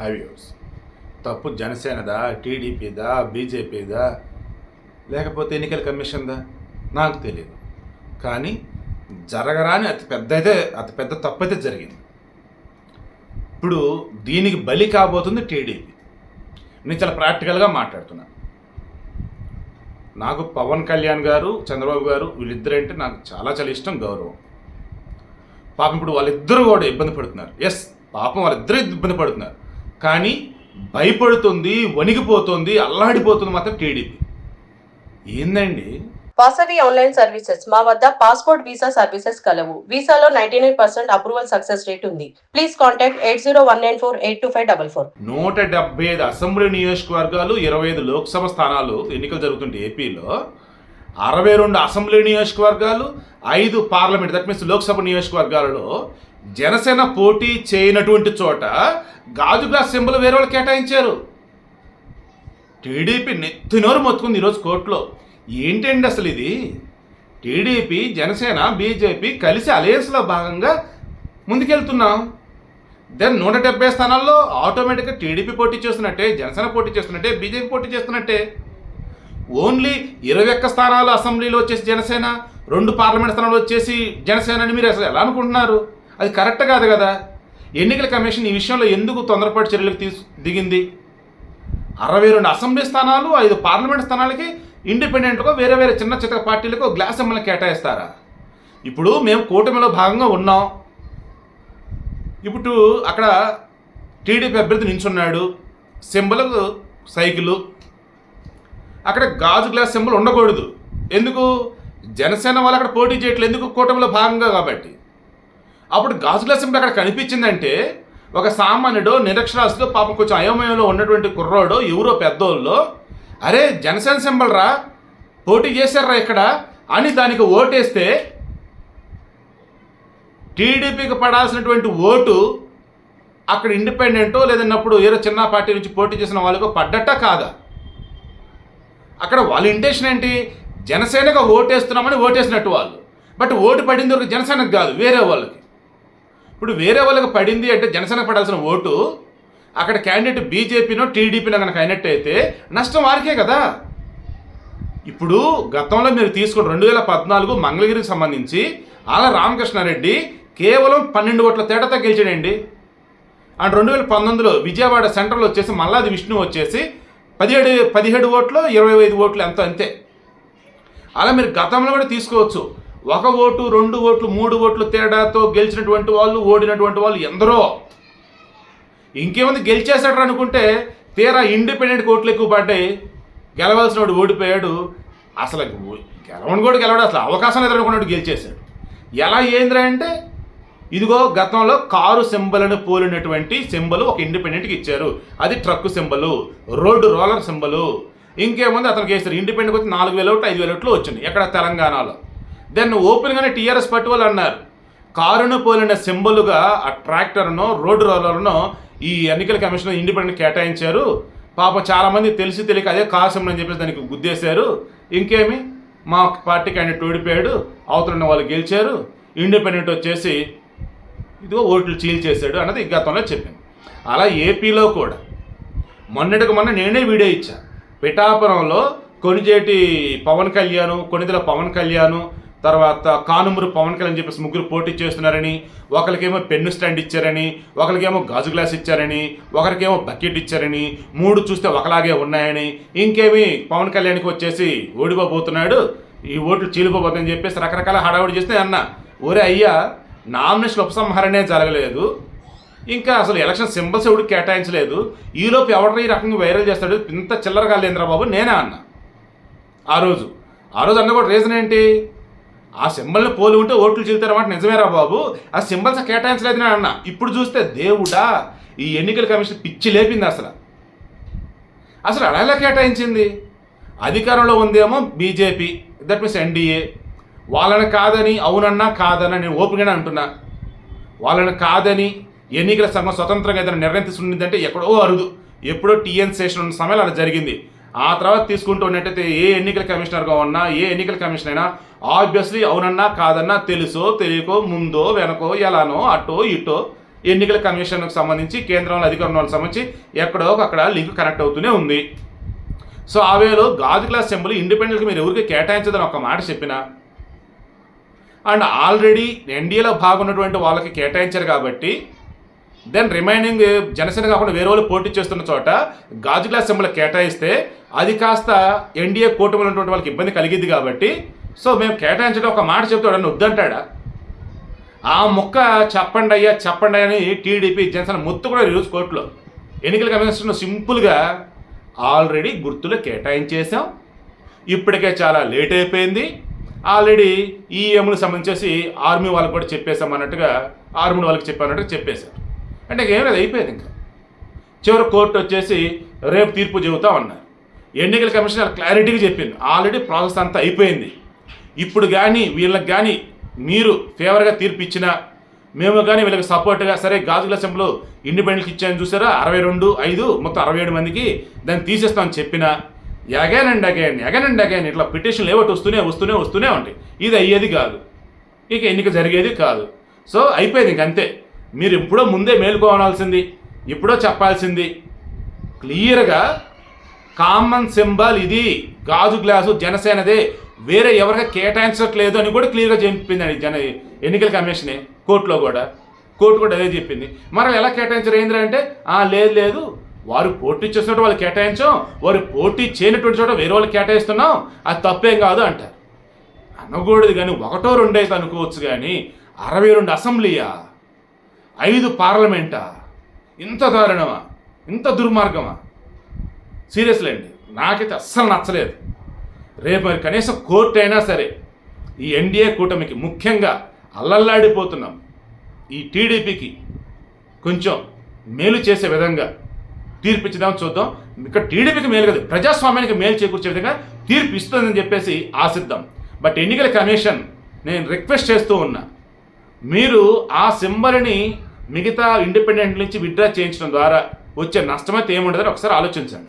హైవ్యూస్ తప్పు జనసేనదా టీడీపీదా బీజేపీదా లేకపోతే ఎన్నికల కమిషన్దా? నాకు తెలియదు కానీ జరగరాని అతి పెద్ద అయితే అతి పెద్ద తప్పు అయితే జరిగింది. ఇప్పుడు దీనికి బలి కాబోతుంది టీడీపీ. నేను చాలా ప్రాక్టికల్గా మాట్లాడుతున్నాను నాకు పవన్ కళ్యాణ్ గారు చంద్రబాబు గారు వీళ్ళిద్దరంటే నాకు చాలా చాలా ఇష్టం గౌరవం. పాపం ఇప్పుడు వాళ్ళిద్దరూ కూడా ఇబ్బంది పడుతున్నారు. ఎస్ పాపం వాళ్ళిద్దరూ ఇబ్బంది పడుతున్నారు. కానీ భయపడుతుంది వణిగిపోతుంది అల్లాడిపోతుంది మాత్రం టీడీపీ ఏందండి? Vasavi online services. మా వద్ద పాస్పోర్ట్ వీసా సర్వీసెస్ కలవు. వీసాలో ninety nine percent approval success rate ఉంది. Please contact eight zero one nine four eight two five double four. నూట డెబ్బై ఐదు అసెంబ్లీ నియోజకవర్గాలు ఇరవై ఐదు లోక్సభ స్థానాలు ఎన్నికలు జరుగుతుంటే ఏపీలో అరవై రెండు అసెంబ్లీ నియోజకవర్గాలు ఐదు పార్లమెంట్ దట్ మీన్స్ లోక్సభ నియోజకవర్గాలలో జనసేన పోటీ చేయనటువంటి చోట గాజు గ్లాస్ సింబల్ వేరే వాళ్ళు కేటాయించారు. టీడీపీ నెత్తినోరు మొత్తుకుంది ఈరోజు కోర్టులో. ఏంటండి అసలు ఇది? టీడీపీ జనసేన బీజేపీ కలిసి అలయన్స్లో భాగంగా ముందుకెళ్తున్నాం. దెన్ నూట డెబ్బై స్థానాల్లో ఆటోమేటిక్గా టీడీపీ పోటీ చేస్తున్నట్టే జనసేన పోటీ చేస్తున్నట్టే బీజేపీ పోటీ చేస్తున్నట్టే. ఓన్లీ ఇరవై ఒక్క స్థానాలు అసెంబ్లీలో వచ్చేసి జనసేన రెండు పార్లమెంట్ స్థానాలు వచ్చేసి జనసేన అని మీరు అసలు ఎలా అనుకుంటున్నారు? అది కరెక్ట్ కాదు కదా? ఎన్నికల కమిషన్ ఈ విషయంలో ఎందుకు తొందరపాటు చర్యలకు తీసు దిగింది? అరవై రెండు అసెంబ్లీ స్థానాలు ఐదు పార్లమెంట్ స్థానాలకి ఇండిపెండెంట్గా వేరే వేరే చిన్న చిన్న పార్టీలకు గ్లాస్ ఎమ్మెల్యే కేటాయిస్తారా? ఇప్పుడు మేము కూటమిలో భాగంగా ఉన్నాం. ఇప్పుడు అక్కడ టీడీపీ అభ్యర్థి నించున్నాడు. Symbol cycle. అక్కడ గాజు గ్లాస్ సింబల్ ఉండకూడదు. ఎందుకు? జనసేన వాళ్ళు అక్కడ పోటీ చేయట్లేదు. ఎందుకు? కూటమిలో భాగంగా కాబట్టి. అప్పుడు గాజుల అసెంబ్లీ అక్కడ కనిపించిందంటే ఒక సామాన్యుడు నిరక్షరాస్యుడు పాపం కొంచెం అయోమయంలో ఉన్నటువంటి కుర్రోడు ఎవరో పెద్దోళ్ళు అరే జనసేన సింబల్ రా పోటీ చేశారా ఇక్కడ? అని దానికి ఓటేస్తే టీడీపీకి పడాల్సినటువంటి ఓటు అక్కడ ఇండిపెండెంటో లేదన్నప్పుడు ఏదో చిన్న పార్టీ నుంచి పోటీ చేసిన వాళ్ళకు పడ్డట్ట కాదా? అక్కడ వాళ్ళ ఇంటెన్షన్ ఏంటి? జనసేనగా ఓటేస్తున్నామని ఓటేసినట్టు వాళ్ళు. బట్ ఓటు పడింది ఒక జనసేనకు కాదు వేరే వాళ్ళకి. ఇప్పుడు వేరే వాళ్ళకి పడింది అంటే జనసేన పడాల్సిన ఓటు అక్కడ క్యాండిడేట్ బీజేపీనో టీడీపీనో కనుక అయినట్టయితే నష్టం వారికే కదా. ఇప్పుడు గతంలో మీరు తీసుకున్న రెండు వేల పద్నాలుగు మంగళగిరికి సంబంధించి ఆల రామకృష్ణారెడ్డి కేవలం పన్నెండు ఓట్ల తేడాతో గెలిచాడండి. అండ్ రెండు వేల పంతొమ్మిదిలో విజయవాడ సెంట్రల్ వచ్చేసి మల్లాది విష్ణు వచ్చేసి పదిహేడు పదిహేడు ఓట్లు ఇరవై ఐదు ఓట్లు ఎంత అంతే. అలా మీరు గతంలో కూడా తీసుకోవచ్చు. ఒక ఓటు రెండు ఓట్లు మూడు ఓట్లు తేడాతో గెలిచినటువంటి వాళ్ళు ఓడినటువంటి వాళ్ళు ఎందరో. ఇంకేముంది గెలిచేశాడు అనుకుంటే తీరా ఇండిపెండెంట్ ఓట్లు ఎక్కువ పడ్డాయి. గెలవాల్సిన వాడు ఓడిపోయాడు. అసలు గెలవని కూడా గెలవడం. అసలు అవకాశం లేదనుకున్నాడు గెలిచేశాడు. ఎలా ఏంద్రా అంటే ఇదిగో గతంలో కారు సింబల్ని పోలినటువంటి సింబల్ ఒక ఇండిపెండెంట్కి ఇచ్చారు. అది truck symbol road roller symbol. ఇంకేముంది అతనికి వేస్తారు ఇండిపెండెంట్ వచ్చి నాలుగు వేల ఒకటి ఐదు వేల ఒకటిలో వచ్చింది. ఎక్కడ? తెలంగాణలో. దెన్ ఓపెన్గానే టీఆర్ఎస్ పట్టు వాళ్ళు అన్నారు. కారును పోలిన సింబలుగా ఆ ట్రాక్టర్ను రోడ్డు రోలర్ను ఈ ఎన్నికల కమిషన్ ఇండిపెండెంట్ కేటాయించారు. పాపం చాలామంది తెలిసి తెలియక అదే కారు సింబల్ అని చెప్పేసి దానికి గుద్దేశారు. ఇంకేమి? మా పార్టీకి ఆయన ఓడిపోయాడు. అవతల ఉన్న వాళ్ళు గెలిచారు. ఇండిపెండెంట్ వచ్చేసి ఇదిగో ఓట్లు చీల్చేశాడు అన్నది గతంలో చెప్పింది. అలా ఏపీలో కూడా మొన్నటికి మొన్న నేనే వీడియో ఇచ్చా. పిఠాపురంలో కొనిజేటి పవన్ కళ్యాణ్ కొనిదల పవన్ కళ్యాణ్ తర్వాత కానుమూరు పవన్ కళ్యాణ్ చెప్పేసి ముగ్గురు పోటీ చేస్తున్నారని ఒకరికేమో పెన్ను స్టాండ్ ఇచ్చారని ఒకరికేమో గాజు గ్లాస్ ఇచ్చారని ఒకరికేమో బకెట్ ఇచ్చారని మూడు చూస్తే ఒకలాగే ఉన్నాయని ఇంకేమి పవన్ కళ్యాణ్కి వచ్చేసి ఓడిపోబోతున్నాడు. ఈ ఓట్లు చీలిపోబోతుందని చెప్పేసి రకరకాల హడావుడి చేస్తే అన్న. ఒరే అయ్యా నామినేషన్ ఉపసంహరణే జరగలేదు. ఇంకా అసలు ఎలక్షన్ సింబల్స్ ఎవడు కేటాయించలేదు. ఈలోపు ఎవరు ఈ రకంగా వైరల్ చేస్తాడు? ఇంత చిల్లరగా లేదురా బాబు నేనే అన్న. ఆ రోజు. ఆ రోజు అన్న కూడా రీజన్ ఏంటి? ఆ సింబల్ని పోలి ఉంటే ఓట్లు చీలుతారన్నమాట నిజమేరా బాబు? ఆ సింబల్స్ కేటాయించలేదని అన్న. ఇప్పుడు చూస్తే దేవుడా ఈ ఎన్నికల కమిషన్ పిచ్చి లేపింది అసలు. అసలు అలా ఎలా కేటాయించింది? అధికారంలో ఉందేమో బీజేపీ దట్ మీన్స్ ఎన్డీఏ. వాళ్ళని కాదని అవునన్నా కాదన్నా నేను ఓపెన్గానే అంటున్నా. వాళ్ళని కాదని ఎన్నికల సంఘం స్వతంత్రంగా ఏదైనా నిర్ణయం తీసుకుంటుందంటే ఎక్కడో అరుదు. ఎప్పుడో టీఎన్ సెషన్ ఉన్న సమయంలో అలా జరిగింది. ఆ తర్వాత తీసుకుంటూ ఉన్నట్టయితే ఏ ఎన్నికల కమిషనర్గా ఉన్నా ఏ ఎన్నికల కమిషన్ అయినా ఆబ్వియస్లీ అవునన్నా కాదన్నా తెలుసో తెలియకో ముందో వెనకో ఎలానో అటో ఇటో ఎన్నికల కమిషన్కు సంబంధించి కేంద్రంలో అధికారం వాళ్ళకి సంబంధించి ఎక్కడో ఒక అక్కడ లింక్ కనెక్ట్ అవుతూనే ఉంది. సో ఆ వేలో గాజు గ్లాస్ సింబల్ ఇండిపెండెంట్కి మీరు ఎవరికి కేటాయించదని ఒక మాట చెప్పిన? అండ్ ఆల్రెడీ ఎన్డీఏలో బాగున్నటువంటి వాళ్ళకి కేటాయించారు కాబట్టి దెన్ రిమైనింగ్ జనసేన కాకుండా వేరే వాళ్ళు పోటీ చేస్తున్న చోట గాజు గ్లాస్ సింబల్ కేటాయిస్తే అది కాస్త ఎన్డీఏ కూటమిలో ఉన్నటువంటి వాళ్ళకి ఇబ్బంది కలిగింది కాబట్టి సో మేము కేటాయించడం ఒక మాట చెప్తే వాడని వద్దంటాడా? ఆ ముక్క చెప్పండి అయ్యా చెప్పండి అని టీడీపీ జనసేన మొత్తం కూడా ఈరోజు కోర్టులో. ఎన్నికల కమిషన్ సింపుల్గా ఆల్రెడీ గుర్తులు కేటాయించేసాం ఇప్పటికే చాలా లేట్ అయిపోయింది. ఆల్రెడీ ఈఎంలు సంబంధించేసి ఆర్మీ వాళ్ళకి కూడా చెప్పేశాం అన్నట్టుగా ఆర్మీ వాళ్ళకి చెప్పానట్టుగా చెప్పేశారు. అంటే ఏం లేదు అయిపోయింది ఇంకా. చివరి కోర్టు వచ్చేసి రేపు తీర్పు చెబుతా ఉన్నారు ఎన్నికల కమిషనర్ క్లారిటీగా చెప్పింది ఆల్రెడీ ప్రాసెస్ అంతా అయిపోయింది. ఇప్పుడు కానీ వీళ్ళకి కానీ మీరు ఫేవర్గా తీర్పు ఇచ్చినా మేము కానీ వీళ్ళకి సపోర్ట్గా సరే గాజుల అసెంబ్లీలో ఇండిపెండెంట్కి ఇచ్చాయని చూసారా? అరవై రెండు ఐదు మొత్తం అరవై ఏడు మందికి దాన్ని తీసేస్తామని చెప్పినా again and again again and again ఇట్లా పిటిషన్లు ఏవటి వస్తూనే వస్తూనే వస్తూనే ఉంటాయి. ఇది అయ్యేది కాదు. ఇక ఎన్నిక జరిగేది కాదు. సో అయిపోయింది ఇంక అంతే. మీరు ఎప్పుడో ముందే మేలుకోవాల్సింది ఎప్పుడో చెప్పాల్సింది క్లియర్గా కామన్ సింబల్ ఇది. గాజు గ్లాసు జనసేనదే. వేరే ఎవరికి కేటాయించట్లేదు అని కూడా క్లియర్గా చెప్పిందండి జన ఎన్నికల కమిషనే కోర్టులో కూడా. కోర్టు కూడా అదే చెప్పింది. మనం ఎలా కేటాయించారు ఏంద్ర అంటే లేదు లేదు. వారు పోటీ చేస్తున్నట్టు వాళ్ళు కేటాయించాం. వారు పోటీ చేయనటువంటి చోట వేరే వాళ్ళు కేటాయిస్తున్నాం. అది తప్పేం కాదు అంటారు. అనకూడదు కానీ ఒకటో రెండో అయితే అనుకోవచ్చు కానీ అరవై రెండు అసెంబ్లీయా? ఐదు పార్లమెంటా? ఇంత దారుణమా? ఇంత దుర్మార్గమా? సీరియస్లీ అండి. నాకైతే అస్సలు నచ్చలేదు. రేపు మరి కనీసం కోర్టు అయినా సరే ఈ ఎన్డీఏ కూటమికి ముఖ్యంగా అల్లల్లాడిపోతున్నాం. ఈ టీడీపీకి కొంచెం మేలు చేసే విధంగా తీర్పు చూద్దాం. ఇక్కడ టీడీపీకి మేలు కదా ప్రజాస్వామ్యానికి మేలు చేకూర్చే విధంగా తీర్పు ఇస్తుందని చెప్పేసి ఆశిద్దాం. బట్ ఎన్నికల కమిషన్ నేను రిక్వెస్ట్ చేస్తూ ఉన్నా మీరు ఆ సింబల్ని మిగతా ఇండిపెండెంట్ నుంచి విత్డ్రా చేయించడం ద్వారా వచ్చే నష్టమైతే ఏముండదని ఒకసారి ఆలోచించండి.